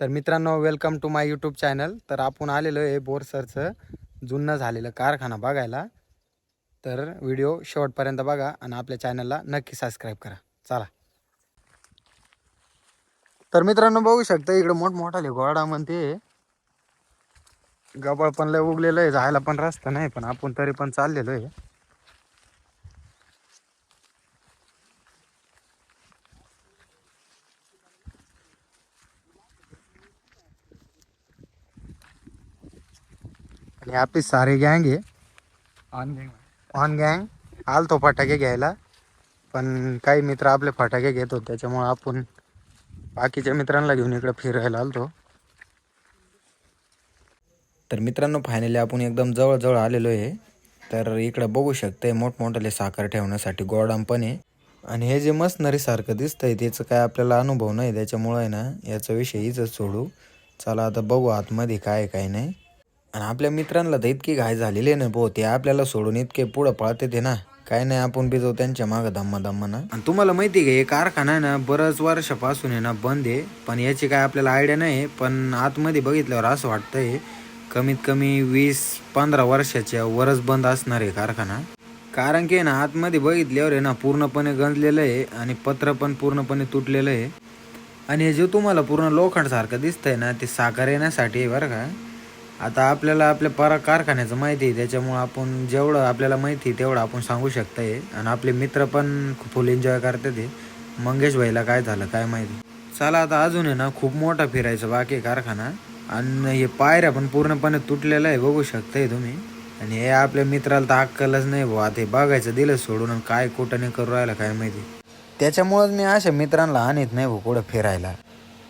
तर मित्रांनो welcome to my YouTube channel तर आपण आलेलो आहे बोरसरचं जुनं झालेलं कारखाना बघायला. तर व्हिडिओ शेवटपर्यंत बघा आणि आपल्या चॅनलला नक्की सबस्क्राईब करा. चला. तर मित्रांनो बघू शकता इकडे मोठमोठाले गोडा म्हणते. गबळ पण लय उगलेलं आहे जायला पण रस्ता नाही पण आपण तरी पण चाललेलो आहे. आणि आपली सारी गँग आहे ऑन गँग आलतो फटाके घ्यायला। पण काही मित्र आपले फटाके घेत होते त्याच्यामुळे आपण बाकीच्या मित्रांना घेऊन इकडे फिरायला आलतो. तर मित्रांनो फायनली आपण एकदम जवळजवळ आलेलो आहे. तर इकडं बघू शकते मोठमोठाले साखर ठेवण्यासाठी गोडाम पण आहे. आणि हे जे मसनरीसारखं दिसतंय त्याचं काय आपल्याला अनुभव नाही. त्याच्यामुळं आहे ना याचा विषय इथंच सोडू. चला आता बघू आतमध्ये काय काय नाही. आणि आपल्या मित्रांना तर इतकी घाय झालेली आहे ना भाऊ ते आपल्याला सोडून इतके पुढं पळते ते ना. काय नाही आपण बी जाऊ त्यांच्या मागं दम्मा ना आणि तुम्हाला माहिती का हे कारखाना आहे ना बरंच वर्षापासून आहे ना बंद आहे. पण याची काय आपल्याला आयडिया नाही पण आतमध्ये बघितल्यावर असं वाटतंय कमीत कमी वीस पंधरा वर्षाच्या वरच बंद असणार आहे कारखाना. कारण की आहे ना आतमध्ये बघितल्यावर आहे ना पूर्णपणे गंजलेलं आहे आणि पत्र पण पूर्णपणे तुटलेलं आहे. आणि हे जे तुम्हाला पूर्ण लोखंडसारखं दिसतंय ना ते साखर येण्यासाठी आहे बरं का. आता आपल्याला आपल्या परा कारखान्याचं माहिती आहे त्याच्यामुळं आपण जेवढं आपल्याला माहिती आहे तेवढं आपण सांगू शकताय. आणि आपले मित्र पण फुल एन्जॉय करतात हे. मंगेश भाईला काय झालं काय माहिती? चला आता अजून आहे ना खूप मोठा फिरायचं बाकी आहे कारखाना. आणि हे पायऱ्या पण पूर्णपणे तुटलेलं आहे बघू शकताय तुम्ही. आणि हे आपल्या मित्राला तर अक्कलच नाही भाऊ आता हे बघायचं दिलं सोडून आणि काय कुठं नाही करू राहिलं काय माहिती. त्याच्यामुळंच मी अशा मित्रांना आणत नाही भाऊ कुठं फिरायला.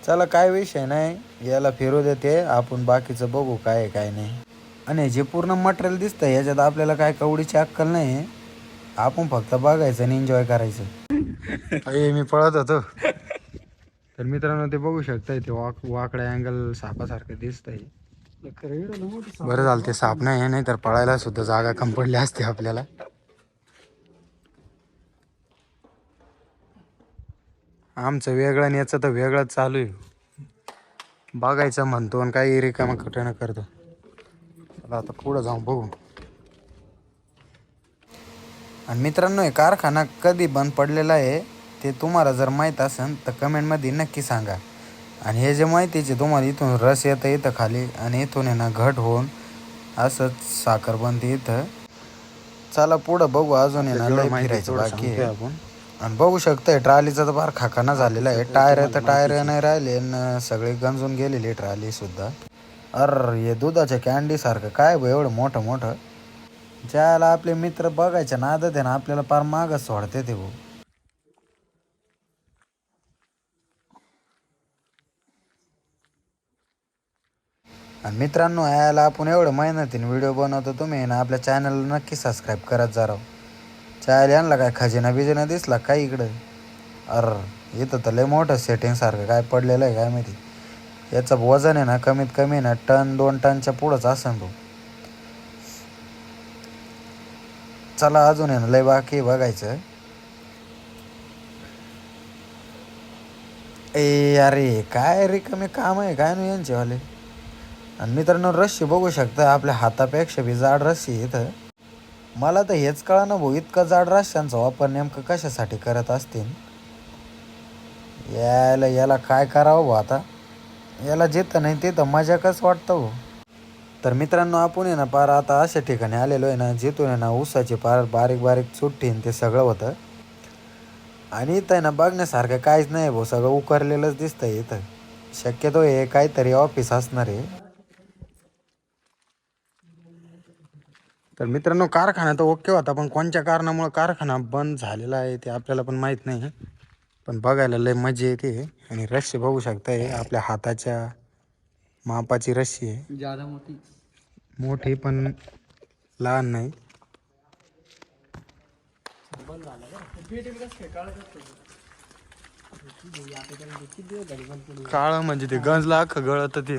चला काय विषय नाही. याला फिरू देते. आपण बाकीचं बघू काय आहे, काय नाही. आणि जे पूर्ण मटेरियल दिसतं याच्यात आपल्याला काय कवडीची अक्कल नाही आपण फक्त बघायचं आणि एन्जॉय करायचं. अरे मी पळत होतो. तर मित्रांनो ते बघू शकताय ते वाक वाकड्या अँगल सापासारखं दिसतंय. बरं झालं ते साप नाही नाही तर पळायला सुद्धा जागा कंपडली असते आपल्याला. आमचं वेगळं आणि याचं तर वेगळंच चालू आहे. बघायचं म्हणतो आणि काही रिकामा कटणं करतो. चला आता पुढं जाऊन बघू. आणि मित्रांनो हे कारखाना कधी बंद पडलेला आहे ते तुम्हाला जर माहीत असेल तर कमेंटमध्ये नक्की सांगा. आणि हे जे माहितीचे तुम्हाला इथून रस येतं इथं खाली आणि इथून आहे ना घट होऊन असंच साखर बनते इथं. चला पुढं बघू. अजून आहे ना फिरायचं बाकी आपण. आणि बघू शकतोय ट्रालीचा तर फार खाकाना झालेला आहे. टायर तर टायर नाही राहिले आणि सगळे गंजून गेलेली ट्राली सुद्धा. अर हे दुधाच्या कॅन्डी सारखं काय बा एवढं मोठं मोठं? ज्याला आपले मित्र बघायच्या नादत आहे ना आपल्याला फार मागच सोडते ते भाऊ. आणि मित्रांनो यायला आपण एवढं मेहनतीने व्हिडिओ बनवतो तुम्ही ना आपल्या चॅनलला नक्की सबस्क्राईब करत जा राव. चायला आणला काय? खजिना बिजिना दिसला काय इकडं? अर इथं तर लय मोठं सेटिंग सारखं काय पडलेलं आहे काय माहिती? याचं वजन आहे ना कमीत कमी ना टन दोन टनच्या पुढंच असेल भाऊ. चला अजून आहे ना लय बाकी बघायचं. ए अरे काय रिकामे काम आहे काय नाही यांचेवाले? आणि मित्रांनो रस्सी बघू शकता आपल्या हातापेक्षा बी जाड रस्सी इथं. मला तर हेच कळा ना भाऊ इतका जाड राशांचा वापर नेमकं कशासाठी करत असतील? यायला याला काय करावं भाऊ आता? याला जिथं नाही तिथं मजा कसं वाटतं भाऊ? तर मित्रांनो आपण आहे ना पार आता अशा ठिकाणी आलेलो आहे ना जिथून आहे ना ऊसाचे पार बारीक बारीक चुट्टी ते सगळं होतं. आणि इथं आहे ना बघण्यासारखं काहीच नाही भाऊ सगळं उकरलेलंच दिसतंय इथं. शक्यतो हे काहीतरी ऑफिस असणार आहे. तर मित्रांनो कारखाना तर ओके होता पण कोणत्या कारणामुळं कारखाना बंद झालेला आहे ते आपल्याला पण माहीत नाही. पण बघायला लय मजा येते आणि रस्सी बघू शकताय आपल्या हाताच्या मापाची रस्सी आहे. ज्यादा मोठी. मोठी पण लहान नाही. काळ म्हणजे ते गंजला अख्खं गळत ते.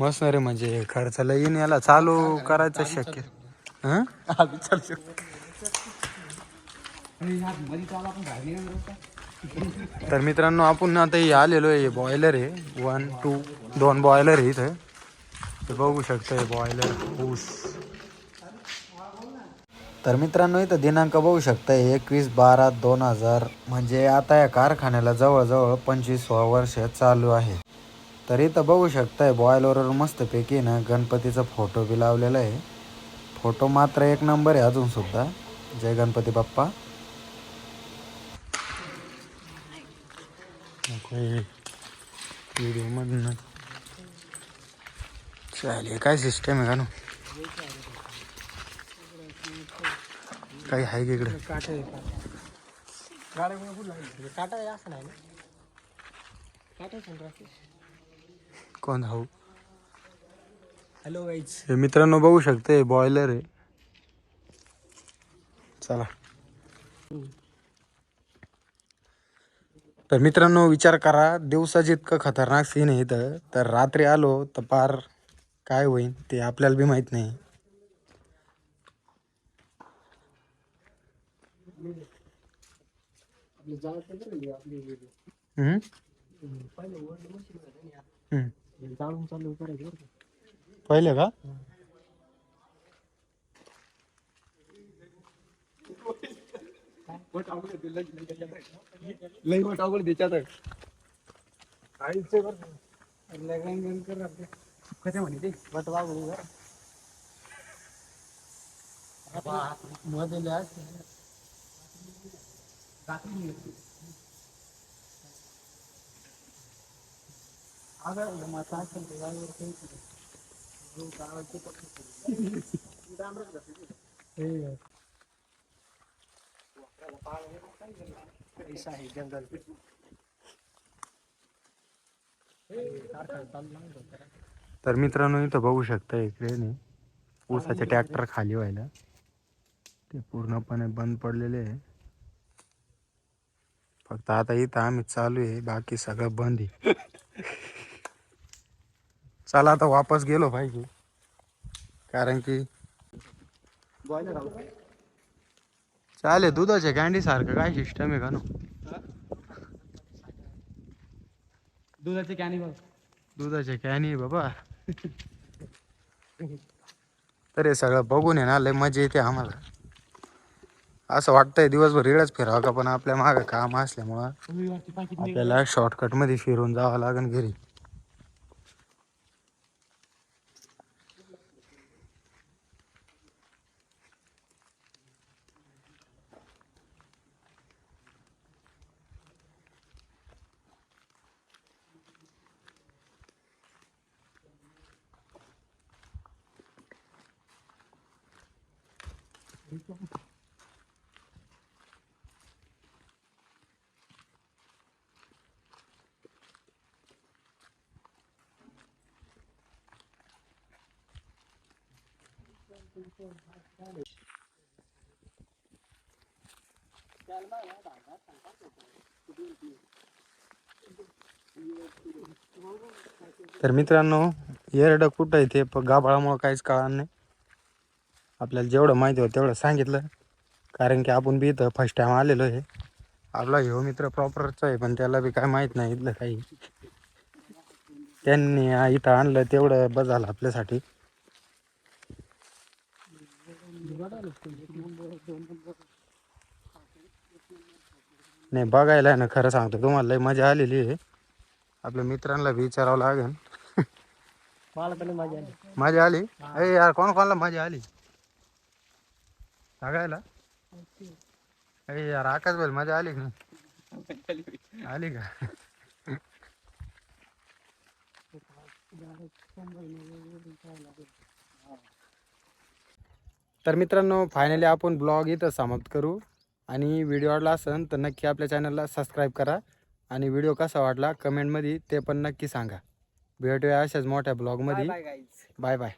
मशनरी म्हणजे खर्चाला येईन याला चालू करायचं शक्य. हं? तर मित्रांनो आपण आता हे आलेलो आहे बॉयलर आहे. वन टू दोन बॉयलर आहे इथं. ते बघू शकता हे बॉयलर ऊस. तर मित्रांनो इथं दिनांक बघू शकता एकवीस बारा दोन हजार. म्हणजे आता या कारखान्याला जवळजवळ पंचवीसवा वर्ष चालू आहे. तर इथं बघू शकताय बॉयलरवर मस्तपैकी ना गणपतीचा फोटो बी लावलेला आहे. फोटो मात्र एक नंबर आहे अजून सुद्धा. जय गणपती बाप्पा. व्हिडिओ चालेल काय सिस्टम आहे का नो काही आहे का इकडे? काटा आहे गाड्या कोणा कुठला काटा आहे असं नाही ना? काटा आहे राकेश कोण भाऊ हॅलो गाईज हे मित्रांनो बघू शकते बॉयलर आहे. चला. तर मित्रांनो विचार करा दिवसाची इतकं खतरनाक सीन आहे इथं. तर रात्री आलो तर पार काय होईल ते आपल्याला बी माहीत नाही आपली जाळ आपली हम्म? पहिले वरली मशीन होती ना हम्म. जाळून चालू करायचं बरं का. पहिले का? लई मोठा अवघड त्याच्यात काहीच बरं लगन कर आपले कसे म्हणे ते वट वागू मध्ये ऐसा है जंगल तर मित्रांनो इथं बघू शकता इकडे नाही. ऊसाचे ट्रॅक्टर खाली व्हायला. ते पूर्णपणे बंद पडलेले आहे. फक्त आता इथं आम्ही चालू आहे बाकी सगळं बंद आहे. चला आता वापस गेलो पाहिजे कारण की चालेल दुधाच्या कॅन्डी सारखं काय सिस्टम आहे का नो? दुधाचे कॅनी बघ. दुधाच्या कॅनी बाबा. तर हे सगळं बघून आहे ना लय मजा येते आम्हाला. असं वाटतंय दिवसभर इकडंच फिरावं का पण आपल्या मागं काम असल्यामुळं आपल्याला शॉर्टकटमध्ये फिरून जावं लागेल घरी. तर मित्रांनो येरडं कुठं आहे ते गाभाळामुळं काहीच कळणार नाही. आपल्याला जेवढं माहिती होतं तेवढं सांगितलं. कारण की आपण बी इथं फर्स्ट टाइम आलेलो आहे. आपला ह्यो मित्र प्रॉपरचा आहे पण त्याला बी काय माहीत नाही इथलं काही. त्यांनी इथं आणलं तेवढं बस झालं आपल्यासाठी. नाही बघायला आहे ना खरं सांगतो तुम्हाला लय मजा आलेली आहे. आपल्या मित्रांना बी विचारावं लागेल. मला पण माझी आली. मजा आली? अरे यार कोण कोणाला मजा आली? सांगायला अरे यार आकाश भाई मजा आली का? आली का? तर मित्रांनो फायनली आपण ब्लॉग इथं समाप्त करू. आणि व्हिडिओ आवडला असेल तर नक्की आपल्या चॅनलला सबस्क्राईब करा. आणि व्हिडिओ कसा वाटला कमेंटमध्ये ते पण नक्की सांगा. भेटूया अशाच मोठ्या ब्लॉगमध्ये बाय बाय